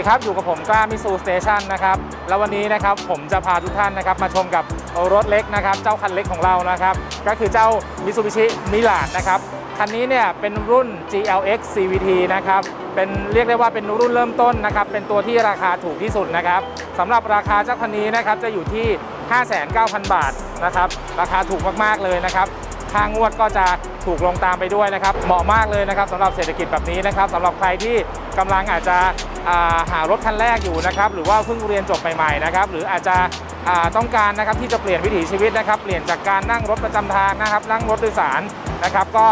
สวัสดีครับ อยู่กับผมกล้ามิสูสเตชันนะครับ แล้ววันนี้นะครับผมจะพาทุกท่านนะครับมาชมกับรถเล็กนะครับ เจ้าคันเล็กของเรานะครับ ก็คือเจ้า Mitsubishi m i r a g นะครับ คันนี้เนี่ยเป็นรุ่น GLX CVT นะครับ เป็นเรียกได้ว่าเป็นรุ่นเริ่มต้นนะครับ เป็นตัวที่ราคาถูกที่สุดนะครับสำหรับราคาเจ้าคันนี้นะครับจะอยู่ที่ 59,000 บาทนะครับ ราคาถูกมากๆเลยนะครับ ค่างวดก็จะถูกลงตามไปด้วยนะครับ เหมาะมากเลยนะครับสำหรับเศรษฐกิจแบบนี้นะครับสำหรับใครที่กำลังอาจจะาหารถคันแรกอยู่นะครับหรือว่าเพิ่งเรียนจบใหม่ๆนะครับหรืออาจจะต้องการนะครับที่จะเปลี่ยนวิถีชีวิตนะครับ เปลี่ยนจากการนั่งรถประจำทางนะครับ นั่งรถโดยสารนะครับ ก็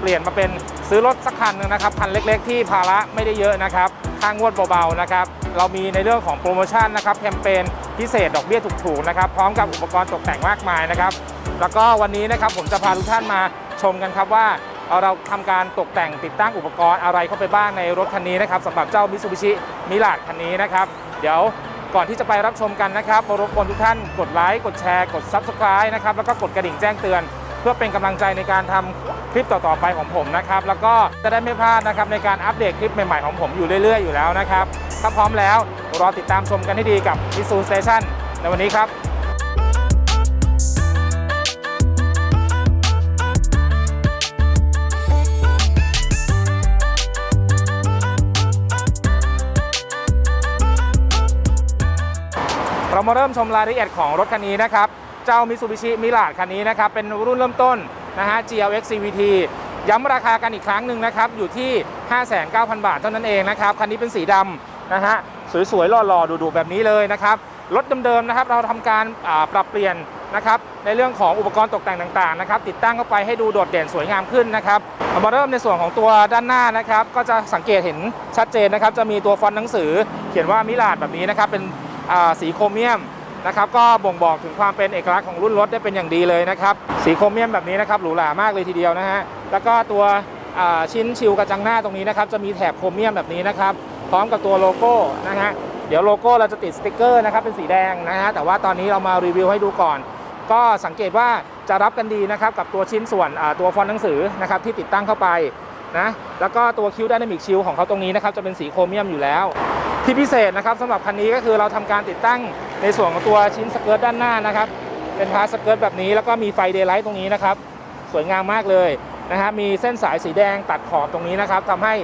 เปลี่ยนมาเป็นซื้อรถสักคันนึงนะครับคันเล็กๆ ที่ภาระไม่ได้เยอะนะครับค่างวดเบาๆนะครับ เรามีในเรื่องของโปรโมชั่นนะครับแคมเปญ พิเศษดอกเบี้ยถูกๆนะครับพร้อมกับอุปกรณ์ตกแต่งมากมายนะครับ แล้วก็วันนี้นะครับผมจะพาทุกท่านมาชมกันครับว่าเราทำการตกแต่งติดตั้งอุปกรณ์อะไรเข้าไปบ้างในรถคันนี้นะครับสำหรับเจ้า Mitsubishi m i r a g คันนี้นะครับเดี๋ยวก่อนที่จะไปรับชมกันนะครับรบกวนทุกท่านกดไลค์กดแชร์กด Subscribe นะครับแล้วก็กดกระดิ่งแจ้งเตือน เพื่อเป็นกำลังใจในการทำคลิปต่อๆไปของผมนะครับแล้วก็จะได้ไม่พลาดนะครับในการอัปเดตคลิปใหม่ๆของผมอยู่เรื่อยๆอยู่แล้วนะครับถ้าพร้อมแล้ว รอติดตามชมกันให้ดีกับ m i s u Station ในวันนี้ครับเรามาเริ่มชมรายละเอียดของรถคันนี้นะครับ เจ้า Mitsubishi m i r a g คันนี้นะครับ เป็นรุ่นเริ่มต้นนะฮะ GLX CVT ย้ำราคากันอีกครั้งหนึ่งนะครับ อยู่ที่ 59,000 บาทเท่านั้นเองนะครับ คันนี้เป็นสีดำ นะฮะสวยๆหล่อๆดูๆแบบนี้เลยนะครับรถเดิมๆนะครับเราทำการปรับเปลี่ยนนะครับในเรื่องของอุปกรณ์ตกแต่งต่างๆนะครับติดตั้งเข้าไปให้ดูโดดเด่นสวยงามขึ้นนะครับมาเริ่มในส่วนของตัวด้านหน้านะครับก็จะสังเกตเห็นชัดเจนนะครับจะมีตัวฟอนต์หนังสือ เขียนว่ามิลาดแบบนี้นะครับเป็นสีโครเมียมนะครับก็บ่งบอกถึงความเป็นเอกลักษณ์ของรุ่นรถได้เป็นอย่างดีเลยนะครับสีโครเมียมแบบนี้นะครับหรูหรามากเลยทีเดียวนะฮะแล้วก็ตัวชิ้นชิวกระจังหน้าตรงนี้นะครับจะมีแถบโครเมียมแบบนี้นะครับ พร้อมกับตัวโลโก้นะฮะเดี๋ยวโลโก้เราจะติดสติกเกอร์นะครับเป็นสีแดงนะฮะแต่ว่าตอนนี้เรามารีวิวให้ดูก่อน ก็สังเกตว่าจะรับกันดีนะครับกับตัวชิ้นส่วนตัวฟอนต์หนังสือนะครับที่ติดตั้งเข้าไปนะแล้วก็ตัวคิ้ว Dynamic Shield ของเขาตรงนี้นะครับจะเป็นสีโครเมียมอยู่แล้ว ที่พิเศษนะครับสำหรับคันนี้ก็คือเราทำการติดตั้งในส่วนของตัวชิ้นสเกิร์ตด้านหน้านะครับเป็นพาร์ทสเกิร์ตแบบนี้แล้วก็มีไฟเดย์ไลท์ตรงนี้นะครับสวยงามมากเลยนะฮะมีเส้นสายสีแดงตัดขอบตรงนี้นะครับทำให้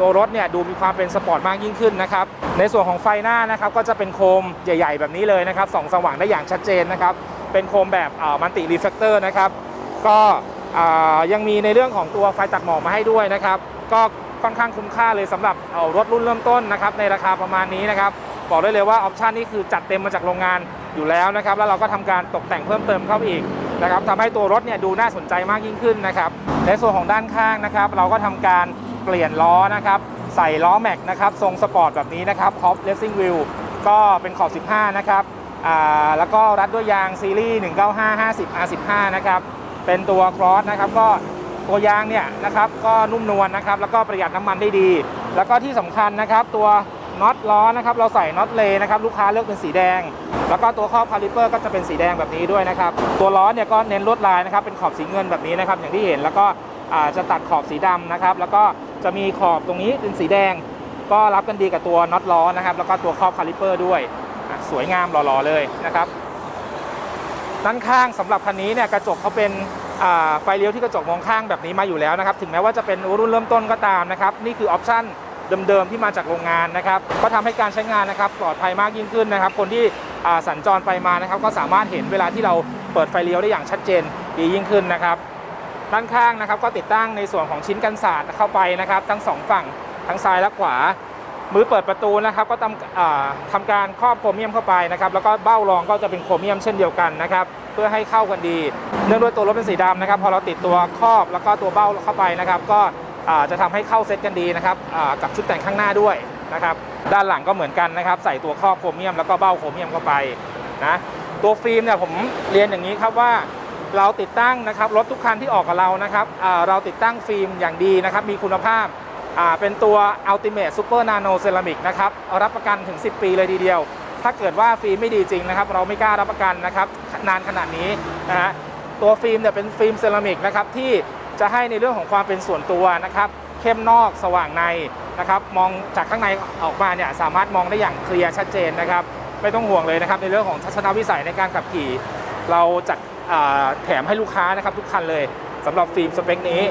ตัวรถเนี่ยดูมีความเป็นสปอร์ตมากยิ่งขึ้นนะครับ ในส่วนของไฟหน้านะครับก็จะเป็นโคมใหญ่ ๆ แบบนี้เลยนะครับส่องสว่างได้อย่างชัดเจนนะครับ เป็นโคมแบบมันติรีเฟกเตอร์นะครับ ก็ยังมีในเรื่องของตัวไฟตัดหมอกมาให้ด้วยนะครับ ก็ค่อนข้างคุ้มค่าเลยสำหรับเอารถรุ่นเริ่มต้นนะครับในราคาประมาณนี้นะครับบอกได้เลยว่าออปชันนี้คือจัดเต็มมาจากโรงงานอยู่แล้วนะครับ แล้วเราก็ทำการตกแต่งเพิ่มเติมเข้าไปอีกนะครับทำให้ตัวรถเนี่ยดูน่าสนใจมากยิ่งขึ้นนะครับในส่วนของด้านข้างนะครับ เราก็ทำการ เปลี่ยนล้อนะครับ ใส่ล้อแม็กนะครับ ทรงสปอร์ตแบบนี้นะครับ Hop Racing Wheel ก็เป็นขอบ 15 นะครับแล้วก็รัดด้วยยางซีรีส์ 195 50 R15 นะครับ เป็นตัวครอสนะครับ ก็ตัวยางเนี่ยนะครับก็นุ่มนวลนะครับ แล้วก็ประหยัดน้ำมันได้ดี แล้วก็ที่สำคัญนะครับ ตัวน็อตล้อนะครับ เราใส่น็อตเลนะครับ ลูกค้าเลือกเป็นสีแดง แล้วก็ตัวครอบคาลิเปอร์ก็จะเป็นสีแดงแบบนี้ด้วยนะครับ ตัวล้อเนี่ยก็เน้นลวดลายนะครับ เป็นขอบสีเงินแบบนี้นะครับ อย่างที่เห็น แล้วก็จะตัดขอบสีดำนะครับ แล้วก็ จะมีขอบตรงนี้เป็นสีแดง ก็รับกันดีกับตัวน็อตล้อนะครับ แล้วก็ตัวครอบคาลิเปอร์ด้วย สวยงามหล่อๆเลยนะครับด้านข้างสำหรับคันนี้เนี่ยกระจกเขาเป็นไฟเลี้ยวที่กระจกมองข้างแบบนี้มาอยู่แล้วนะครับ ถึงแม้ว่าจะเป็นรุ่นเริ่มต้นก็ตามนะครับ นี่คือออปชั่นเดิมๆที่มาจากโรงงานนะครับ ก็ทำให้การใช้งานนะครับปลอดภัยมากยิ่งขึ้นนะครับ คนที่สัญจรไปมานะครับ ก็สามารถเห็นเวลาที่เราเปิดไฟเลี้ยวได้อย่างชัดเจนดียิ่งขึ้นนะครับ ด้านข้างนะครับ ก็ติดตั้งในส่วนของชิ้นกันศาสตร์เข้าไปนะครับ ทั้งสองฝั่งทั้งซ้ายและขวา มือเปิดประตูนะครับ ก็ทำอ่าทำการครอบโครเมียมเข้าไปนะครับ แล้วก็เบ้ารองก็จะเป็นโครเมียมเช่นเดียวกันนะครับ เพื่อให้เข้ากันดี เนื่องด้วยตัวรถเป็นสีดำนะครับ พอเราติดตัวครอบแล้วก็ตัวเบ้าเข้าไปนะครับ ก็จะทำให้เข้าเซตกันดีนะครับกับชุดแต่งข้างหน้าด้วยนะครับ ด้านหลังก็เหมือนกันนะครับ ใส่ตัวครอบโครเมียมแล้วก็เบ้าโครเมียมเข้าไปนะตัวฟิล์มเนี่ยผมเรียนอย่างนี้ครับว่า เราติดตั้งนะครับรถทุกคันที่ออกกับเรานะครับเราติดตั้งฟิล์มอย่างดีนะครับมีคุณภาพเป็นตัว Ultimate Super Nano Ceramic นะครับรับประกันถึง 10 ปีเลยทีเดียว ถ้าเกิดว่าฟิล์มไม่ดีจริงนะครับ เราไม่กล้ารับประกันนะครับนานขนาดนี้นะฮะตัวฟิล์มเนี่ยเป็นฟิล์มเซรามิกนะครับที่จะให้ในเรื่องของความเป็นส่วนตัวนะครับเข้มนอกสว่างในนะครับมองจากข้างในออกมาเนี่ยสามารถมองได้อย่างเคลียร์ชัดเจนนะครับไม่ต้องห่วงเลยนะครับในเรื่องของทัศนวิสัยในการขับขี่ เราจัด แถมให้ลูกค้านะครับทุกคันเลยสำหรับฟิล์มสเปคนี้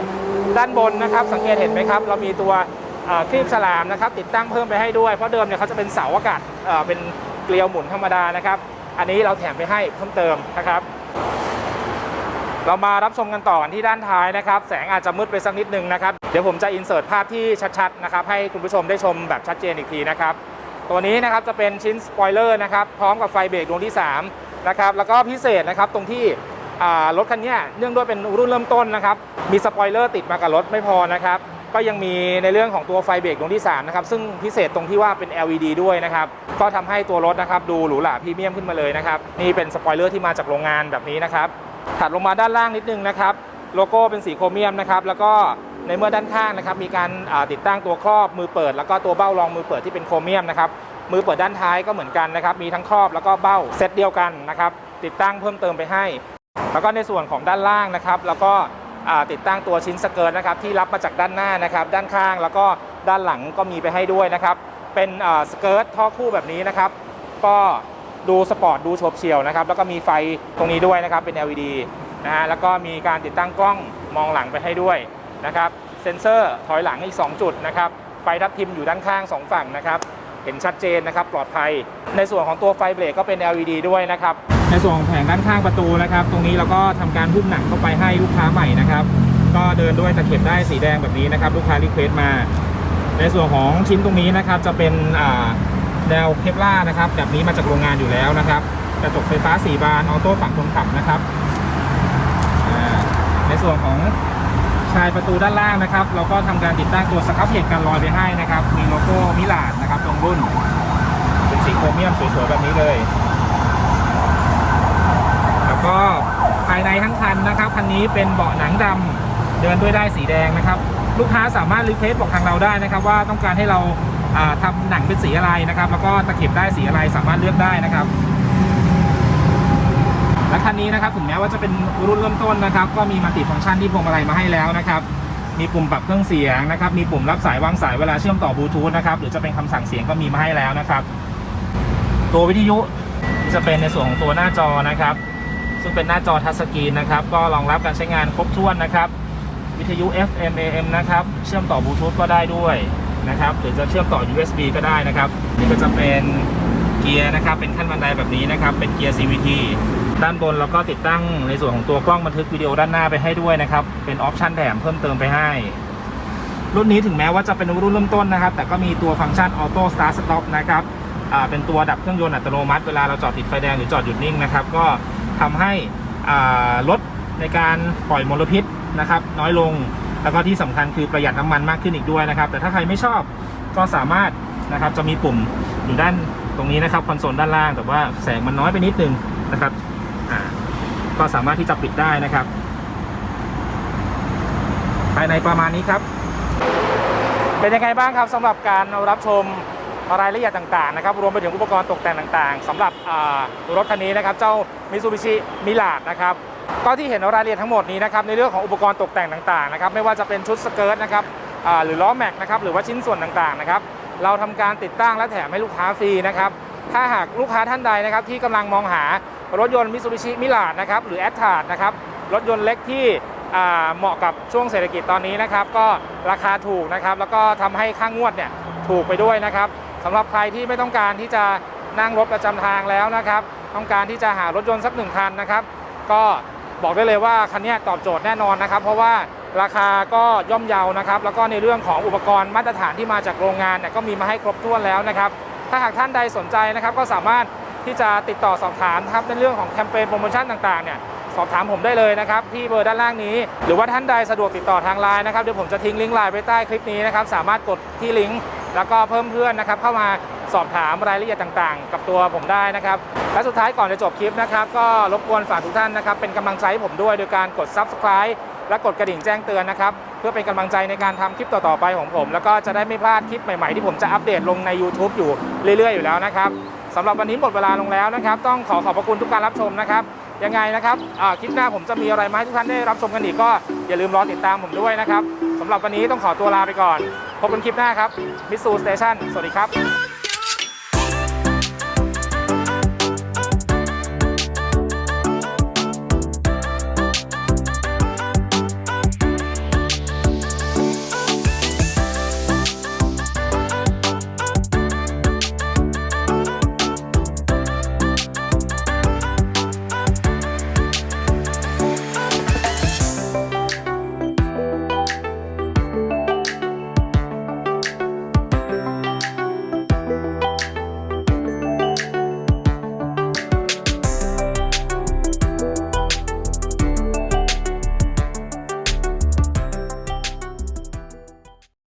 ด้านบนนะครับสังเกตเห็นไหมครับ เรามีตัวครีบฉลามนะครับติดตั้งเพิ่มไปให้ด้วย เพราะเดิมเนี่ยเขาจะเป็นเสาอากาศเอ่อเป็นเกลียวหมุนธรรมดานะครับ อันนี้เราแถมไปให้เพิ่มเติมนะครับ เรามารับชมกันต่อกันที่ด้านท้ายนะครับ แสงอาจจะมืดไปสักนิดนึงนะครับ เดี๋ยวผมจะอินเสิร์ตภาพที่ชัดๆนะครับให้คุณผู้ชมได้ชมแบบชัดเจนอีกทีนะครับ ตัวนี้นะครับจะเป็นชิ้นสปอยเลอร์นะครับพร้อมกับไฟเบรกดวงที่ 3 นะครับแล้วก็พิเศษนะครับตรงที่รถคันนี้เนื่องด้วยเป็นรุ่นเริ่มต้นนะครับมีสปอยเลอร์ติดมากับรถไม่พอนะครับก็ยังมีในเรื่องของตัวไฟเบรกดวงที่3นะครับซึ่งพิเศษตรงที่ว่าเป็น LED ด้วยนะครับก็ทำให้ตัวรถนะครับดูหรูหราพรีเมียมขึ้นมาเลยนะครับนี่เป็นสปอยเลอร์ที่มาจากโรงงานแบบนี้นะครับถัดลงมาด้านล่างนิดนึงนะครับโลโก้เป็นสีโครเมียมนะครับแล้วก็ในเมื่อด้านข้างนะครับมีการติดตั้งตัวครอบมือเปิด แล้วก็ตัวเบ้ารองมือเปิดที่เป็นโครเมียมนะครับ มือเปิดด้านท้ายก็เหมือนกันนะครับ มีทั้งครอบแล้วก็เบ้าเซตเดียวกันนะครับ ติดตั้งเพิ่มเติมไปให้ แล้วก็ในส่วนของด้านล่างนะครับ แล้วก็ติดตั้งตัวชิ้นสเกิร์ตนะครับที่รับมาจากด้านหน้านะครับ ด้านข้างแล้วก็ด้านหลังก็มีไปให้ด้วยนะครับ เป็นสเกิร์ตท่อคู่แบบนี้นะครับ ก็ดูสปอร์ตดูโฉบเฉี่ยวนะครับ แล้วก็มีไฟตรงนี้ด้วยนะครับ เป็น LED นะฮะแล้วก็มีการติดตั้งกล้องมองหลังไปให้ด้วยนะครับ เซ็นเซอร์ถอยหลังอีก 2 จุดนะครับ ไฟทับทิมอยู่ด้านข้าง 2 ฝั่งนะครับ เห็นชัดเจนนะครับปลอดภัย ในส่วนของตัวไฟเบรกก็เป็น LED ด้วยนะครับ ในส่วนของแผงด้านข้างประตูนะครับ ตรงนี้เราก็ทำการหุ้มหนังเข้าไปให้ลูกค้าใหม่นะครับ ก็เดินด้วยตะเข็บได้สีแดงแบบนี้นะครับ ลูกค้ารีเควสต์มา ในส่วนของชิ้นตรงนี้นะครับจะเป็นอ่าแนวเคปล่านะครับแบบนี้มาจากโรงงานอยู่แล้วนะครับกระจกไฟฟ้า4บานออโต้ฝั่งคนขับนะครับในส่วนของ ชายประตูด้านล่างนะครับ เราก็ทำการติดตั้งตัวสครับเพจกันรอยไปให้นะครับ มีโลโก้มิลาดนะครับตรงรุ่น เป็นสีโครเมียมสวยๆแบบนี้เลย แล้วก็ภายในทั้งคันนะครับคันนี้เป็นเบาะหนังดำเดินด้วยได้สีแดงนะครับ ลูกค้าสามารถรีเควสบอกทางเราได้นะครับ ว่าต้องการให้เราอ่าทำหนังเป็นสีอะไรนะครับ แล้วก็ตะเข็บได้สีอะไรสามารถเลือกได้นะครับ และคันนี้นะครับถึงแม้ว่าจะเป็นรุ่นเริ่มต้นนะครับ ก็มีมัลติฟังก์ชันที่พวงมาลัยมาให้แล้วนะครับ มีปุ่มปรับเครื่องเสียงนะครับ มีปุ่มรับสายวางสายเวลาเชื่อมต่อบลูทูธนะครับ หรือจะเป็นคำสั่งเสียงก็มีมาให้แล้วนะครับ ตัววิทยุจะเป็นในส่วนของตัวหน้าจอนะครับ ซึ่งเป็นหน้าจอทัชสกรีนนะครับ ก็รองรับการใช้งานครบถ้วนนะครับ วิทยุ FM AM นะครับ เชื่อมต่อบลูทูธก็ได้ด้วยนะครับ หรือจะเชื่อมต่อ USB ก็ได้นะครับ นี่ก็จะเป็นเกียร์นะครับ เป็นขั้นบันไดแบบนี้นะครับ เป็นเกียร์ CVT ด้านบนเราก็ติดตั้งในส่วนของตัวกล้องบันทึกวิดีโอด้านหน้าไปให้ด้วยนะครับ เป็นออปชันแถมเพิ่มเติมไปให้ รุ่นนี้ถึงแม้ว่าจะเป็นรุ่นเริ่มต้นนะครับ แต่ก็มีตัวฟังก์ชัน Auto Start Stop นะครับเป็นตัวดับเครื่องยนต์อัตโนมัติเวลาเราจอดติดไฟแดงหรือจอดหยุดนิ่งนะครับ ก็ทำให้ลดในการปล่อยมลพิษนะครับ น้อยลงแล้วก็ที่สำคัญคือประหยัดน้ำมันมากขึ้นอีกด้วยนะครับ แต่ถ้าใครไม่ชอบก็สามารถนะครับจะมีปุ่มอยู่ด้านตรงนี้นะครับคอนโซลด้านล่างแต่ว่าแสงมันน้อยไปนิดนึงนะครับ ก็สามารถที่จะปิดได้นะครับ ภายในประมาณนี้ครับ เป็นยังไงบ้างครับสำหรับการรับชมรายละเอียดต่างๆนะครับ รวมไปถึงอุปกรณ์ตกแต่งต่างๆสำหรับอ่รถคันนี้นะครับ เจ้า Mitsubishi m i r a g นะครับ ก็ที่เห็นรายละเอียดทั้งหมดนี้นะครับ ในเรื่องของอุปกรณ์ตกแต่งต่างๆนะครับ ไม่ว่าจะเป็นชุดสเกิร์ตนะครับหรือล้อแม็กนะครับ หรือว่าชิ้นส่วนต่างๆนะครับ เราทำการติดตั้งและแถมให้ลูกค้าฟรีนะครับ ถ้าหากลูกค้าท่านใดนะครับที่กำลังมองหา รถยนต์ Mitsubishi m i r a g นะครับหรือ a t t a r นะครับรถยนต์เล็กที่เหมาะกับช่วงเศรษฐกิจตอนนี้นะครับก็ราคาถูกนะครับแล้วก็ทำให้ค่างวดเนี่ยถูกไปด้วยนะครับสำหรับใครที่ไม่ต้องการที่จะนั่งรถประจำทางแล้วนะครับ ต้องการที่จะหารถยนต์สักหนึ่งคันนะครับ ก็บอกได้เลยว่าคันนี้ตอบโจทย์แน่นอนนะครับ เพราะว่าราคาก็ย่อมเยานะครับ แล้วก็ในเรื่องของอุปกรณ์มาตรฐานที่มาจากโรงงานเนี่ยก็มีมาให้ครบถ้วนแล้วนะครับ ถ้าหากท่านใดสนใจนะครับก็สามารถ ที่จะติดต่อสอบถามนะครับในเรื่องของแคมเปญโปรโมชั่นต่างๆเนี่ยสอบถามผมได้เลยนะครับที่เบอร์ด้านล่างนี้ หรือว่าท่านใดสะดวกติดต่อทางไลน์นะครับเดี๋ยวผมจะทิ้งลิงก์ไลน์ไว้ใต้คลิปนี้นะครับสามารถกดที่ลิงก์แล้วก็เพิ่มเพื่อนนะครับเข้ามาสอบถามรายละเอียดต่างๆ กับตัวผมได้นะครับและสุดท้ายก่อนจะจบคลิปนะครับก็รบกวนฝากทุกท่านนะครับเป็นกำลังใจให้ผมด้วยโดยการกด subscribe และกดกระดิ่งแจ้งเตือนนะครับเพื่อเป็นกำลังใจในการทำคลิปต่อๆไปของผม แล้วก็จะได้ไม่พลาดคลิปใหม่ๆที่ผมจะอัปเดตลงใน YouTube อยู่เรื่อยๆอยู่แล้วนะครับ สำหรับวันนี้หมดเวลาลงแล้วนะครับ ต้องขอขอบพระคุณทุกการรับชมนะครับ ยังไงนะครับคลิปหน้าผมจะมีอะไรมาให้ทุกท่านได้รับชมกันอีกก็อย่าลืมรอติดตามผมด้วยนะครับสำหรับวันนี้ต้องขอตัวลาไปก่อน พบกันคลิปหน้าครับมิสซูสเตชันสวัสดีครับ